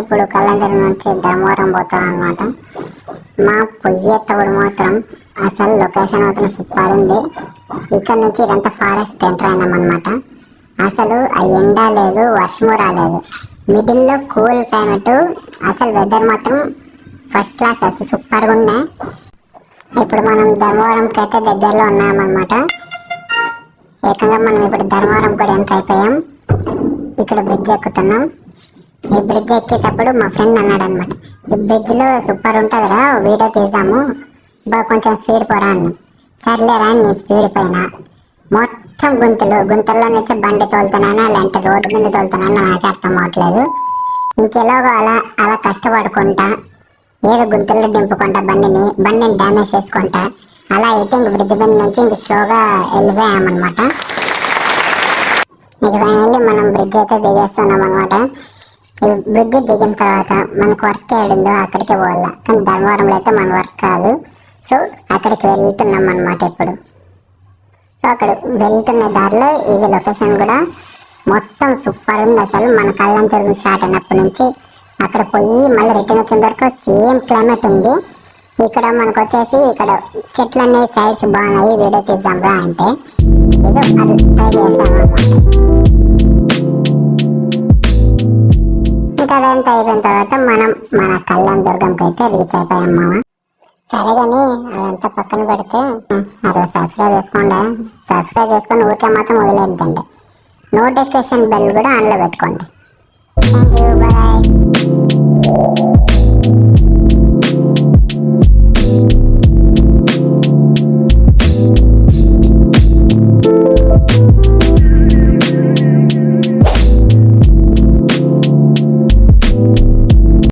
ఇప్పుడు కళ్ళందరి నుంచి ధర్మవరం పోతాం అనమాట మా పొయ్యేత్తవుడు మాత్రం అసలు లొకేషన్ మాత్రం సూపర్ ఉంది. ఇక్కడ నుంచి ఇదంతా ఫారెస్ట్ ఎంటర్ అయినామన్నమాట అసలు ఆ ఎండ లేదు వర్షము రాలేదు మిడిల్లో కూల్ క్లైమేట్ అసలు వెదర్ మాత్రం ఫస్ట్ క్లాస్ అసలు సూపర్గా ఉన్నాయి ఇప్పుడు మనం ధర్మవరంకి అయితే దగ్గరలో ఉన్నామన్నమాట. ఏకంగా మనం ఇప్పుడు ధర్మవరం కూడా ఎంటర్ అయిపోయాం. ఇక్కడ బ్రిడ్జ్ ఎక్కుతున్నాం. ఈ బ్రిడ్జ్ ఎక్కేటప్పుడు మా ఫ్రెండ్ అన్నాడు అనమాట ఈ బ్రిడ్జ్లో సూపర్ ఉంటుందిరా వీడియో తీసాము బాగా కొంచెం స్పీడ్ పోరా అన్న సర్లేరా అని నేను స్పీడ్ పోయినా. మొత్తం గుంతలు గుంతల్లో నుంచి బండి తోలుతున్నానా లేదంటే రోడ్డు మీద తోలుతున్నానా నాకే అర్థం అవట్లేదు. ఇంకెలాగో అలా అలా కష్టపడుకుంటా ఏదో గుంతల్లో దింపుకుంటా బండిని బండిని డ్యామేజ్ చేసుకుంటా. అలా అయితే ఇంక బ్రిడ్జ్ బండి నుంచి ఇంక స్లోగా వెళ్ళిపోయామన్నమాట. ఇక ఫైనల్లీ మనం బ్రిడ్జ్ అయితే దిగేస్తున్నాం అనమాట బుద్ధి దిగిన తర్వాత మనకు వర్క్ ఏడుందో అక్కడికి పోవాల. కానీ ధర్మవరంలో అయితే మన వర్క్ కాదు. సో అక్కడికి వెళ్తున్నాం అనమాట ఇప్పుడు. సో అక్కడ వెళ్తున్న దారిలో ఇది లొకేషన్ కూడా మొత్తం సూపర్ ఉంది అసలు. మన కళ్ళం తిరుగు స్టార్ట్ అయినప్పటి నుంచి అక్కడ పోయి మళ్ళీ రిటర్న్ వచ్చిన వరకు సేమ్ క్లైమేట్ ఉంది. ఇక్కడ మనకు వచ్చేసి ఇక్కడ చెట్లన్నీ సైడ్స్ బాగున్నాయి. వీడియో తీద్దాం రా అంటే. ఏదో అది ట్రై చేస్తాం అదంతా అయిపోయిన తర్వాత మనం మన కళ్యాణ దుర్గంకి అయితే రీచ్ అయిపోయాం మామ. సరే కానీ అదంతా పక్కన పెడితే అట్లా సబ్స్క్రైబ్ చేసుకోండి. సబ్స్క్రైబ్ చేసుకొని ఊరికే మాత్రం వదిలేద్దండి. నోటిఫికేషన్ బెల్ కూడా ఆన్లో పెట్టుకోండి. Thank you bye